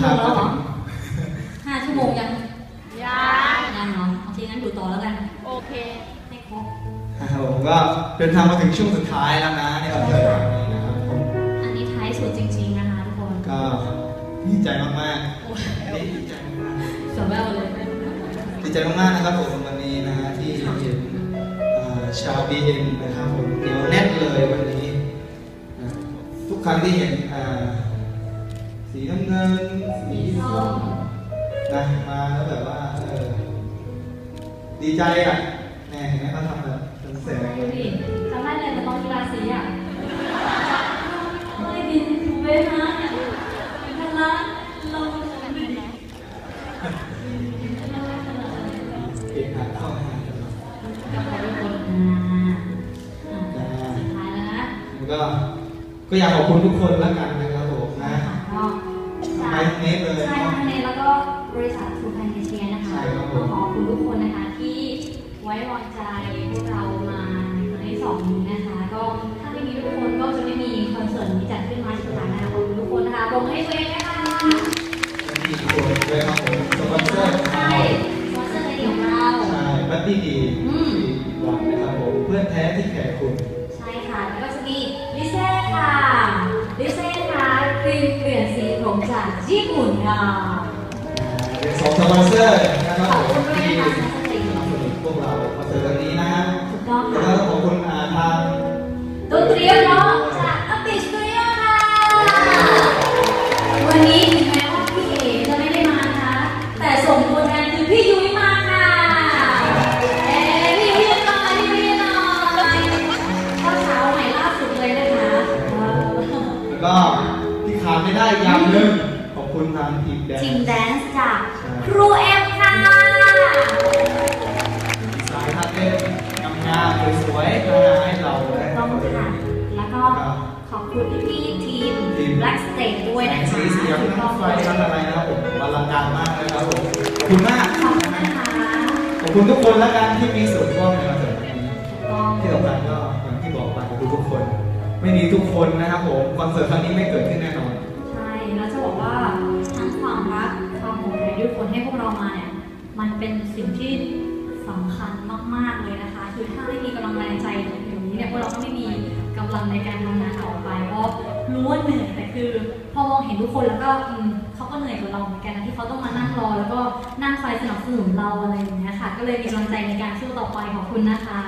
ทางแล้มาวเหรถึองห้าชั่วโมงยัง ยังยังเหรอโอเคงั้นดูต่อแล้วกัน โอเค ให้ครบครับผมก็เดินทางมาถึงช่วงสุดท้ายแล้วนะในคอนเสิร์ตครั้งนี้นะครับผมอันนี้ท้ายสุดจริง ๆ นะคะทุกคน ก็ดีใจมากโอ้ยๆดีใจมากสวแววเลยๆดีใจมากๆนะครับผมวันนี้นะฮะที่เห็นเอ่อชาวบีเอ็นนะครับผมเหนียวแน่นเลยวันนี้นะทุกครั้งที่เห็นอ่า สีน้ำเงิน สีสีส้ส้มมนะมาแล้วแบบว่าเออดีใจอะแน่เห็นไหมเขาทำแบบเป็นแสงดูดิจำได้เลยมันต้องกีฬาสีอะไม่บินถูเวนะเนี่ยเป็นพละเราไม่ได้เอกหักเข้าหากันกับใครทุกคนอ่าอ่าสุดท้ายแล้วนะแล้วก็ก็อยากขอบคุณทุกคนแล้วกัน ไปทางนี้เลยใช่ทางนี้แล้วก็บริษัททูแพนเอเชียนะคะใช่ครับผมก็ขอบคุณทุกคนนะคะ ที่ไว้วางใจพวกเรามาในครั้งที่สองนี้นะคะ ก็ถ้าไม่มีทุกคนก็จะไม่มีคอนเสิร์ตนี้จัดขึ้นมาสุดท้ายนะคะขอบคุณทุกคนนะคะปรบมือให้ตัวเองนะคะบัดดี้ทุกคนด้วยครับผมสปอนเซอร์ของใช่เราสปอนเซอร์ในของเราใช่บัดดี้ดีอืมวันนะครับผมเพื่อนแท้ที่แขกคุณ ใช่ค่ะ แล้วก็จะมีลิเซ่ค่ะ ลิเซ่ค่ะครีมเปลี่ยนสีผม จากญี่ปุ่นค่ะเป็นสองสปอนเซอร์นะครับขอบผคุมณด้วยที่นะคะสนับสนุนพวกเราคอนเสิร์ตครั้งนี้นะฮะถูกต้องแล้วค่ะก็ขอบคุณอาทางดนตรีเนาะจากอัปเดตสตูดิโอค่ะวันนี้ถึงแม้ว่าพี่เอ๋จะไม่ได้มานะคะแต่ส่งตัวแทนคือพี่ยุ้ยมาค่ะเอ๊ะพี่ยุ้ยหน่อยพี่ยุ้ยหน่อยข้อเช้าใหม่ล่าสุดเลยนะคะว้าวแล้วก็ที่ขาด ไม่ได้อีกอย่างหนึ่งขอบคุณทางทีมแดนทีมซ์แดนซ์จากครูเอ็มค่ะ สายทัดเต้นงามๆสวยๆมาให้เราได้ต้องค่ะแล้วก็ขอบคุณพี่ๆทีม Black Stage ด้วยนะคะสีเสียงถูกต้น้ำไฟน้ำอะไรนะครับผมอลังการมากนะครับผมขอบคุณมากขอบคุณนะคะขอบคุณทุกคนแล้วกันที่มีส่วนร่วมในคอนเสิร์ตครั้งนี้ถูกต้องที่สำคัญก็อย่างที่บอกไปขอบคุณทุกคน ไม่มีทุกคนนะครับผมคอนเสิร์ตครั้งนี้ไม่เกิดขึ้นแน่นอน ใช่แล้วจะบอกว่าทั้งความรักความห่วงใยที่ทุกคนให้พวกเรามาเนี่ยมันเป็นสิ่งที่สำคัญมากๆเลยนะคะ คือถ้าไม่มีกำลังแรงใจอย่างนี้เนี่ยพวกเราก็ไม่มีกำลังในการทำงานต่อไปเพราะรู้ว่าเหนื่อยแต่คือ พอมองเห็นทุกคนแล้วก็เขาก็เหนื่อยกับเราเหมือนกันนะที่เขาต้องมานั่งรอ แล้วก็นั่งคอยสนับสนุนเราอะไรอย่างเงี้ยค่ะ ก็เลยมีกำลังใจในการสู้ต่อไปขอบคุณนะคะ